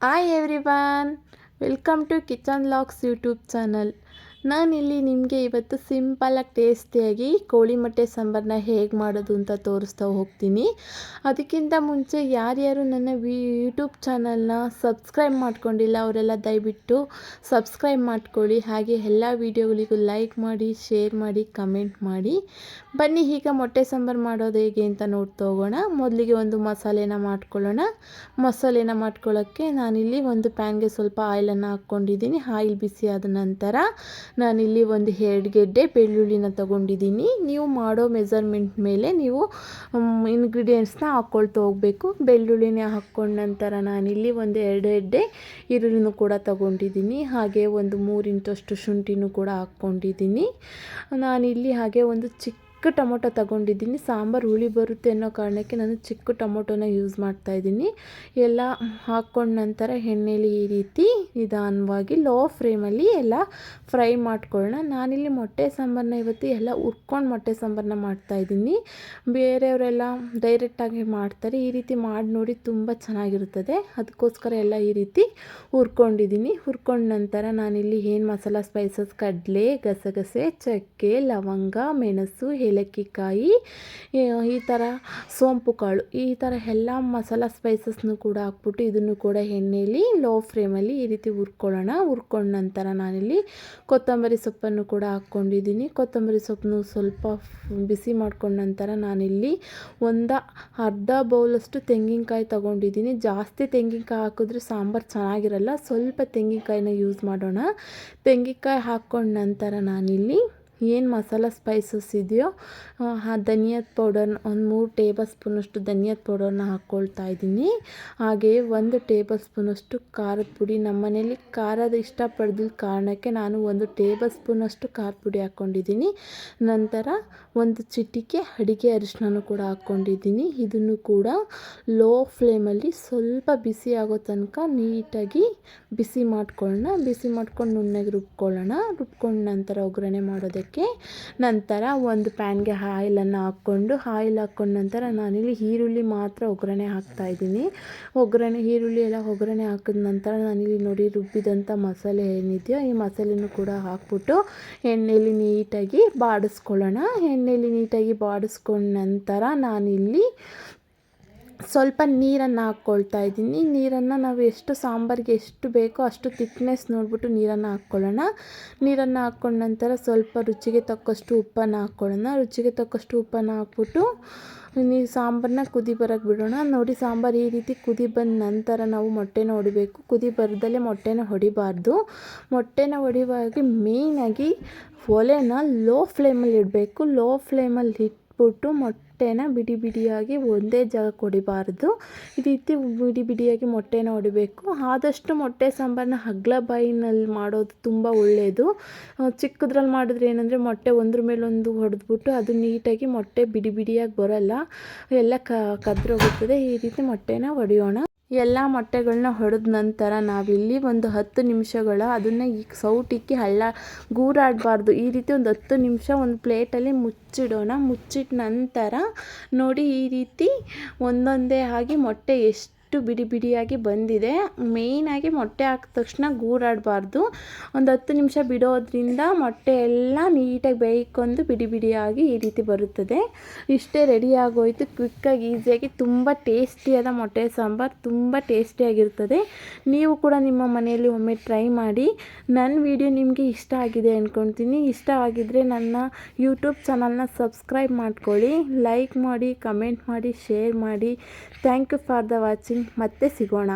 hi everyone welcome to kitchen locks YouTube channel ನಾನಿಲ್ಲಿ ನಿಮಗೆ ಇವತ್ತು ಸಿಂಪಲಾಗಿ ಟೇಸ್ಟಿಯಾಗಿ ಕೋಳಿ ಮೊಟ್ಟೆ ಸಾಂಬಾರನ್ನ ಹೇಗೆ ಮಾಡೋದು ಅಂತ ತೋರಿಸ್ತಾ ಹೋಗ್ತೀನಿ. ಅದಕ್ಕಿಂತ ಮುಂಚೆ ಯಾರ್ಯಾರು ನನ್ನ ವಿ, ಯೂಟ್ಯೂಬ್ ಚಾನಲ್ನ ಸಬ್ಸ್ಕ್ರೈಬ್ ಮಾಡ್ಕೊಂಡಿಲ್ಲ ಅವರೆಲ್ಲ ದಯವಿಟ್ಟು ಸಬ್ಸ್ಕ್ರೈಬ್ ಮಾಡ್ಕೊಳ್ಳಿ. ಹಾಗೆ ಎಲ್ಲ ವಿಡಿಯೋಗಳಿಗೂ ಲೈಕ್ ಮಾಡಿ, ಶೇರ್ ಮಾಡಿ, ಕಮೆಂಟ್ ಮಾಡಿ. ಬನ್ನಿ ಈಗ ಮೊಟ್ಟೆ ಸಾಂಬಾರು ಮಾಡೋದು ಹೇಗೆ ಅಂತ ನೋಡ್ತಾ ಹೋಗೋಣ. ಮೊದಲಿಗೆ ಒಂದು ಮಸಾಲೆನ ಮಾಡ್ಕೊಳ್ಳೋಣ. ಮಸಾಲೆನ ಮಾಡ್ಕೊಳ್ಳೋಕ್ಕೆ ನಾನಿಲ್ಲಿ ಒಂದು ಪ್ಯಾನ್ಗೆ ಸ್ವಲ್ಪ ಆಯಿಲನ್ನು ಹಾಕ್ಕೊಂಡಿದ್ದೀನಿ. ಆಯಿಲ್ ಬಿಸಿ ಆದ ನಂತರ ನಾನಿಲ್ಲಿ ಒಂದು ಎರಡು ಗೆಡ್ಡೆ ಬೆಳ್ಳುಳ್ಳಿನ ತೊಗೊಂಡಿದ್ದೀನಿ. ನೀವು ಮಾಡೋ ಮೆಸರ್ಮೆಂಟ್ ಮೇಲೆ ನೀವು ಇಂಗ್ರೀಡಿಯೆಂಟ್ಸ್ನ ಹಾಕ್ಕೊಳ್ತಾ ಹೋಗಬೇಕು. ಬೆಳ್ಳುಳ್ಳಿನ ಹಾಕ್ಕೊಂಡ ನಂತರ ನಾನಿಲ್ಲಿ ಒಂದು ಎರಡು ಎಡ್ಡೆ ಈರುಳ್ಳಿನೂ ಕೂಡ ತೊಗೊಂಡಿದ್ದೀನಿ. ಹಾಗೆ ಒಂದು ಮೂರಿಂಚಷ್ಟು ಶುಂಠಿನೂ ಕೂಡ ಹಾಕ್ಕೊಂಡಿದ್ದೀನಿ. ನಾನಿಲ್ಲಿ ಹಾಗೆ ಒಂದು ಚಿಕ್ಕ ಚಿಕ್ಕ ಟೊಮೊಟೊ ತಗೊಂಡಿದ್ದೀನಿ. ಸಾಂಬಾರು ಹುಳಿ ಬರುತ್ತೆ ಅನ್ನೋ ಕಾರಣಕ್ಕೆ ನಾನು ಚಿಕ್ಕ ಟೊಮೊಟೊನ ಯೂಸ್ ಮಾಡ್ತಾಯಿದ್ದೀನಿ ಎಲ್ಲ ಹಾಕ್ಕೊಂಡ ನಂತರ ಎಣ್ಣೆಯಲ್ಲಿ ಈ ರೀತಿ ನಿಧಾನವಾಗಿ ಲೋ ಫ್ಲೇಮಲ್ಲಿ ಎಲ್ಲ ಫ್ರೈ ಮಾಡ್ಕೊಳ್ಳೋಣ. ನಾನಿಲ್ಲಿ ಮೊಟ್ಟೆ ಸಾಂಬಾರನ್ನ ಇವತ್ತು ಎಲ್ಲ ಹುರ್ಕೊಂಡು ಮೊಟ್ಟೆ ಸಾಂಬಾರನ್ನ ಮಾಡ್ತಾಯಿದ್ದೀನಿ ಬೇರೆಯವರೆಲ್ಲ ಡೈರೆಕ್ಟಾಗಿ ಮಾಡ್ತಾರೆ. ಈ ರೀತಿ ಮಾಡಿ ನೋಡಿ ತುಂಬ ಚೆನ್ನಾಗಿರುತ್ತದೆ. ಅದಕ್ಕೋಸ್ಕರ ಎಲ್ಲ ಈ ರೀತಿ ಹುರ್ಕೊಂಡಿದ್ದೀನಿ. ಹುರ್ಕೊಂಡ ನಂತರ ನಾನಿಲ್ಲಿ ಏನು ಮಸಾಲ ಸ್ಪೈಸಸ್ ಕಡಲೆ, ಗಸಗಸೆ, ಚಕ್ಕೆ, ಲವಂಗ, ಮೆಣಸು ಏಲಕ್ಕಿ ಕಾಯಿ ಈ ಥರ ಸೋಂಪು ಕಾಳು, ಈ ಥರ ಎಲ್ಲ ಮಸಾಲ ಸ್ಪೈಸಸ್ನು ಕೂಡ ಹಾಕ್ಬಿಟ್ಟು ಇದನ್ನು ಕೂಡ ಎಣ್ಣೆಯಲ್ಲಿ ಲೋ ಫ್ಲೇಮಲ್ಲಿ ಈ ರೀತಿ ಹುರ್ಕೊಳ್ಳೋಣ. ಹುರ್ಕೊಂಡ ನಂತರ ನಾನಿಲ್ಲಿ ಕೊತ್ತಂಬರಿ ಸೊಪ್ಪನ್ನು ಕೂಡ ಹಾಕ್ಕೊಂಡಿದ್ದೀನಿ. ಕೊತ್ತಂಬರಿ ಸೊಪ್ಪನ್ನು ಸ್ವಲ್ಪ ಬಿಸಿ ಮಾಡ್ಕೊಂಡ ನಂತರ ನಾನಿಲ್ಲಿ ಒಂದು ಅರ್ಧ ಬೌಲಷ್ಟು ತೆಂಗಿನಕಾಯಿ ತೊಗೊಂಡಿದ್ದೀನಿ. ಜಾಸ್ತಿ ತೆಂಗಿನಕಾಯಿ ಹಾಕಿದ್ರೆ ಸಾಂಬಾರು ಚೆನ್ನಾಗಿರಲ್ಲ, ಸ್ವಲ್ಪ ತೆಂಗಿನಕಾಯಿನ ಯೂಸ್ ಮಾಡೋಣ. ತೆಂಗಿನಕಾಯಿ ಹಾಕ್ಕೊಂಡ ನಂತರ ನಾನಿಲ್ಲಿ ಏನು ಮಸಾಲ ಸ್ಪೈಸಸ್ ಇದೆಯೋ, ಆ ಧನಿಯಾದ ಪೌಡರ್ನ ಒಂದು ಮೂರು ಟೇಬಲ್ ಸ್ಪೂನಷ್ಟು ಧನಿಯಾದ ಪೌಡರ್ನ ಹಾಕ್ಕೊಳ್ತಾ ಇದ್ದೀನಿ. ಹಾಗೆಯೇ ಒಂದು ಟೇಬಲ್ ಸ್ಪೂನಷ್ಟು ಖಾರದ ಪುಡಿ. ನಮ್ಮ ಮನೇಲಿ ಖಾರದ ಇಷ್ಟಪಡ್ದಿದ್ದ ಕಾರಣಕ್ಕೆ ನಾನು ಒಂದು ಟೇಬಲ್ ಸ್ಪೂನಷ್ಟು ಖಾರದ ಪುಡಿ ಹಾಕ್ಕೊಂಡಿದ್ದೀನಿ ನಂತರ ಒಂದು ಚಿಟಿಕೆ ಅಡಿಗೆ ಅರಿಶಿನೂ ಕೂಡ ಹಾಕ್ಕೊಂಡಿದ್ದೀನಿ ಇದನ್ನು ಕೂಡ ಲೋ ಫ್ಲೇಮಲ್ಲಿ ಸ್ವಲ್ಪ ಬಿಸಿ ಆಗೋ ತನಕ ನೀಟಾಗಿ ಬಿಸಿ ಮಾಡ್ಕೊಳ್ಳೋಣ ಬಿಸಿ ಮಾಡ್ಕೊಂಡು ನುಣ್ಣಗೆ ರುಬ್ಕೊಳ್ಳೋಣ. ರುಬ್ಕೊಂಡು ನಂತರ ಒಗ್ಗರಣೆ ಮಾಡೋದಕ್ಕೆ ನಂತರ ಒಂದು ಪ್ಯಾನ್ಗೆ ಆಯಿಲನ್ನು ಹಾಕ್ಕೊಂಡು ಆಯಿಲ್ ಹಾಕ್ಕೊಂಡ ನಂತರ ನಾನಿಲ್ಲಿ ಈರುಳ್ಳಿ ಮಾತ್ರ ಒಗ್ಗರಣೆ ಹಾಕ್ತಾಯಿದ್ದೀನಿ ಒಗ್ಗರಣೆ, ಈರುಳ್ಳಿ ಎಲ್ಲ ಒಗ್ಗರಣೆ ಹಾಕಿದ ನಂತರ ನಾನಿಲ್ಲಿ ನೋಡಿ ರುಬ್ಬಿದಂಥ ಮಸಾಲೆ ಏನಿದೆಯೋ ಈ ಮಸಾಲೆನೂ ಕೂಡ ಹಾಕ್ಬಿಟ್ಟು ಎಣ್ಣೆಯಲ್ಲಿ ನೀಟಾಗಿ ಬಾಡಿಸ್ಕೊಳ್ಳೋಣ. ಎಣ್ಣೆಯಲ್ಲಿ ನೀಟಾಗಿ ಬಾಡಿಸ್ಕೊಂಡ ನಂತರ ನಾನಿಲ್ಲಿ ಸ್ವಲ್ಪ ನೀರನ್ನು ಹಾಕ್ಕೊಳ್ತಾ ಇದ್ದೀನಿ. ನೀರನ್ನು ನಾವು ಎಷ್ಟು ಸಾಂಬಾರಿಗೆ ಎಷ್ಟು ಬೇಕೋ ಅಷ್ಟು ತಿಕ್ನೆಸ್ ನೋಡಿಬಿಟ್ಟು ನೀರನ್ನು ಹಾಕ್ಕೊಳ್ಳೋಣ. ನೀರನ್ನು ಹಾಕ್ಕೊಂಡ ನಂತರ ಸ್ವಲ್ಪ ರುಚಿಗೆ ತಕ್ಕಷ್ಟು ಉಪ್ಪನ್ನು ಹಾಕ್ಕೊಳ್ಳೋಣ. ರುಚಿಗೆ ತಕ್ಕಷ್ಟು ಉಪ್ಪನ್ನು ಹಾಕ್ಬಿಟ್ಟು ನೀವು ಸಾಂಬಾರನ್ನ ಕುದಿ ಬರೋಕ್ಕೆ ಬಿಡೋಣ. ನೋಡಿ ಸಾಂಬಾರು ಈ ರೀತಿ ಕುದಿ ಬಂದ ನಂತರ ನಾವು ಮೊಟ್ಟೆನ ಹೊಡಿಬೇಕು. ಕುದಿ ಬರದಲ್ಲೇ ಮೊಟ್ಟೆನ ಹೊಡಿಬಾರ್ದು. ಮೊಟ್ಟೆನ ಹೊಡಿಬಾರ್ದು ಮೇಯ್ನಾಗಿ ಒಲೆನ ಲೋ ಫ್ಲೇಮಲ್ಲಿ ಇಡಬೇಕು. ಲೋ ಫ್ಲೇಮಲ್ಲಿ ಇಟ್ಬಿಟ್ಟು ಮೊಟ್ಟೆನ ಬಿಡಿ ಬಿಡಿಯಾಗಿ ಒಂದೇ ಜಾಗ ಹೊಡಿಬಾರ್ದು ಈ ರೀತಿ ಬಿಡಿ ಬಿಡಿಯಾಗಿ ಮೊಟ್ಟೆನ ಹೊಡಿಬೇಕು ಆದಷ್ಟು ಮೊಟ್ಟೆ ಸಾಂಬಾರನ್ನ ಹಗ್ಲ ಬಾಯಿನಲ್ಲಿ ಮಾಡೋದು ತುಂಬ ಒಳ್ಳೆಯದು ಚಿಕ್ಕದ್ರಲ್ಲಿ ಮಾಡಿದ್ರೆ ಏನಂದರೆ ಮೊಟ್ಟೆ ಒಂದ್ರ ಮೇಲೊಂದು ಹೊಡೆದ್ಬಿಟ್ಟು ಅದು ನೀಟಾಗಿ ಮೊಟ್ಟೆ ಬಿಡಿ ಬಿಡಿಯಾಗಿ ಬರೋಲ್ಲ. ಎಲ್ಲ ಕದ್ರೋಗುತ್ತದೆ ಈ ರೀತಿ ಮೊಟ್ಟೆನ ಹೊಡೆಯೋಣ ಎಲ್ಲ ಮೊಟ್ಟೆಗಳನ್ನ ಹೊಡೆದ ನಂತರ ನಾವಿಲ್ಲಿ ಒಂದು ಹತ್ತು ನಿಮಿಷಗಳ ಅದನ್ನು ಈ ಸೌಟಿಕ್ಕಿ ಹಳ್ಳ ಗೂರಾಡಬಾರ್ದು ಈ ರೀತಿ ಒಂದು ಹತ್ತು ನಿಮಿಷ ಒಂದು ಪ್ಲೇಟಲ್ಲಿ ಮುಚ್ಚಿಡೋಣ. ಮುಚ್ಚಿಟ್ಟ ನಂತರ ನೋಡಿ ಈ ರೀತಿ ಒಂದೊಂದೇ ಆಗಿ ಮೊಟ್ಟೆ ಎಷ್ಟು ಎಷ್ಟು ಬಿಡಿ ಬಿಡಿಯಾಗಿ ಬಂದಿದೆ. ಮೇಯ್ನಾಗಿ ಮೊಟ್ಟೆ ಹಾಕಿದ ತಕ್ಷಣ ಗೂರಾಡಬಾರ್ದು ಒಂದು ಹತ್ತು ನಿಮಿಷ ಬಿಡೋದ್ರಿಂದ ಮೊಟ್ಟೆ ಎಲ್ಲ ನೀಟಾಗಿ ಬೇಯ್ಕೊಂಡು ಬಿಡಿ ಬಿಡಿಯಾಗಿ ಈ ರೀತಿ ಬರುತ್ತದೆ. ಇಷ್ಟೇ ರೆಡಿ ಆಗೋಯ್ತು. ಕ್ವಿಕ್ಕಾಗಿ ಈಸಿಯಾಗಿ ತುಂಬ ಟೇಸ್ಟಿಯಾದ ಮೊಟ್ಟೆ ಸಾಂಬಾರು. ತುಂಬ ಟೇಸ್ಟಿಯಾಗಿರ್ತದೆ ನೀವು ಕೂಡ ನಿಮ್ಮ ಮನೆಯಲ್ಲಿ ಒಮ್ಮೆ ಟ್ರೈ ಮಾಡಿ. ನನ್ನ ವಿಡಿಯೋ ನಿಮಗೆ ಇಷ್ಟ ಆಗಿದೆ ಅಂದ್ಕೊಳ್ತೀನಿ ಇಷ್ಟ ಆಗಿದ್ದರೆ ನನ್ನ ಯೂಟ್ಯೂಬ್ ಚಾನಲ್ನ ಸಬ್ಸ್ಕ್ರೈಬ್ ಮಾಡ್ಕೊಳ್ಳಿ. ಲೈಕ್ ಮಾಡಿ ಕಮೆಂಟ್ ಮಾಡಿ ಶೇರ್ ಮಾಡಿ. Thank you for the watching ಮತ್ತೆ ಸಿಗೋಣ.